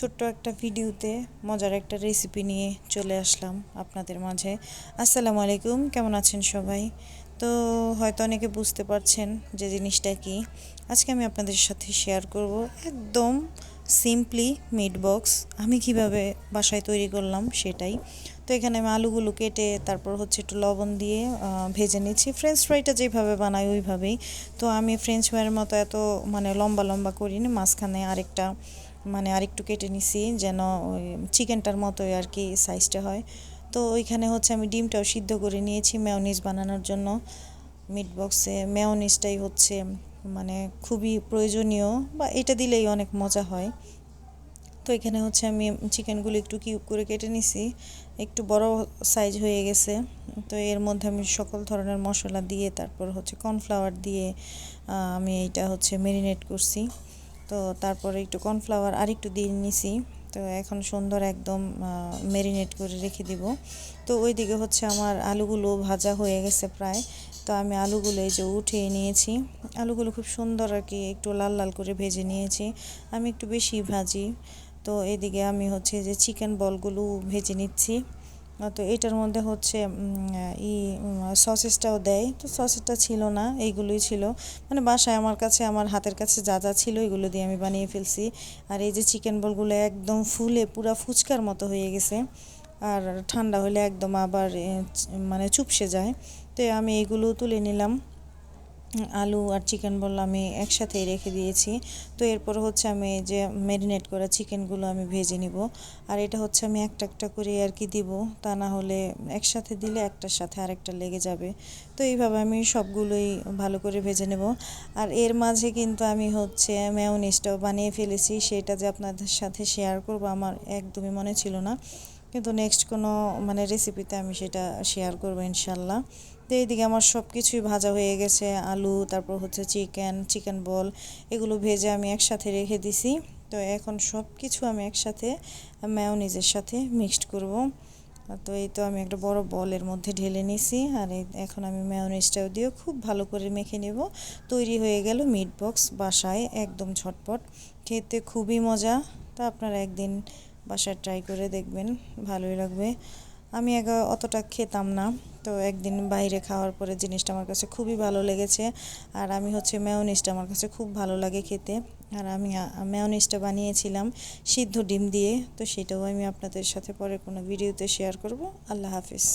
ছোট্ট একটা ভিডিওতে মজার একটা রেসিপি নিয়ে চলে আসলাম আপনাদের মাঝে। আসসালামু আলাইকুম, কেমন আছেন সবাই? তো হয়তো অনেকে বুঝতে পারছেন যে জিনিসটা কি। আজকে আমি আপনাদের সাথে শেয়ার করব একদম সিম্পলি মিট বক্স আমি কীভাবে বাসায় তৈরি করলাম সেটাই। তো এখানে আমি আলুগুলো কেটে তারপর হচ্ছে একটু লবণ দিয়ে ভেজে নিচ্ছি। ফ্রেঞ্চ ফ্রাইটা যেভাবে বানাই ওইভাবেই। তো আমি ফ্রেঞ্চ ফ্রাইয়ের মতো এত মানে লম্বা লম্বা করিনি, মাঝখানে আরেকটা মানে আরেকটু কেটে নিছি, যেন ওই চিকেনটার মতোই আর কি সাইজটা হয়। তো ওইখানে হচ্ছে আমি ডিমটাও সিদ্ধ করে নিয়েছি মেয়নিজ বানানোর জন্য। মিট বক্সে মেয়নিজটাই হচ্ছে মানে খুবই প্রয়োজনীয় বা এটা দিলেই অনেক মজা হয়। তো এখানে হচ্ছে আমি চিকেনগুলো একটু কিউব করে কেটে নিছি, একটু বড় সাইজ হয়ে গেছে। তো এর মধ্যে আমি সকল ধরনের মশলা দিয়ে তারপর হচ্ছে কর্নফ্লাওয়ার দিয়ে আমি এইটা হচ্ছে মেরিনেট করছি। তো তারপরে একটু কর্নফ্লাওয়ার আর একটু দিয়ে নিছি। তো এখন সুন্দর একদম মেরিনেট করে রেখে দিব। তো ওই দিকে হচ্ছে আমার আলুগুলো ভাজা হয়ে গেছে প্রায়। তো আমি আলুগুলো এই যে উঠিয়ে নিয়েছি। আলুগুলো খুব সুন্দর আর কি একটু লাল লাল করে ভেজে নিয়েছি। আমি একটু বেশি ভাজি। তো এদিকে আমি হচ্ছে যে চিকেন বলগুলো ভেজে নিচ্ছি। তো এটার মধ্যে হচ্ছে ই সসেসটাও দেয়। তো সসেসটা ছিল না, এইগুলোই ছিল। মানে বাসায় আমার কাছে, আমার হাতের কাছে যা যা ছিল, এগুলো দিয়ে আমি বানিয়ে ফেলছি। আর এই যে চিকেন বলগুলো একদম ফুলে, পুরা ফুচকার মতো হয়ে গেছে। আর ঠান্ডা হলে একদম আবার মানে চুপসে যায়। তো আমি এগুলো তুলে নিলাম। আলু আর চিকেন বল আমি একসাথেই রেখে দিয়েছি। তো এরপর হচ্ছে আমি যে ম্যারিনেট করা চিকেনগুলো আমি ভেজে নিব। আর এটা হচ্ছে আমি একটা একটা করে আর কি দিব। তা না হলে একসাথে দিলে একটার সাথে আরেকটা লেগে যাবে। তো এইভাবে আমি সবগুলোই ভালো করে ভেজে নেব। আর এর মাঝে কিন্তু আমি হচ্ছে ম্যাওনিসটাও বানিয়ে ফেলেছি। সেটা যে আপনাদের সাথে শেয়ার করব আমার একদমই মনে ছিল না। কিন্তু নেক্সট কোনো মানে রেসিপিতে আমি সেটা শেয়ার করব ইনশাল্লাহ। তো এইদিকে আমার সব কিছুই ভাজা হয়ে গেছে, আলু, তারপর হচ্ছে চিকেন চিকেন বল এগুলো ভেজে আমি একসাথে রেখে দিছি। তো এখন সব কিছু আমি একসাথে ম্যাওনিজের সাথে মিক্সড করব। তো এই তো আমি একটা বড় বলের মধ্যে ঢেলে নিছি, আর এখন আমি ম্যাওনিজটাও দিয়ে খুব ভালো করে মেখে নেব। তৈরি হয়ে গেল মিট বক্স বাসায়, একদম ঝটপট। খেতে খুবই মজা। তা আপনারা একদিন বাসায় ট্রাই করে দেখবেন, ভালোই লাগবে। আমি আগে অতটা খেতাম না, তো একদিন বাইরে খাওয়ার পরে জিনিসটা আমার কাছে খুবই ভালো লেগেছে। আর আমি হচ্ছে মেয়নিসটা আমার কাছে খুব ভালো লাগে খেতে। আর আমি মেয়নিসটা বানিয়েছিলাম সিদ্ধ ডিম দিয়ে, তো সেটাও আমি আপনাদের সাথে পরে কোনো ভিডিওতে শেয়ার করব। আল্লাহ হাফিজ।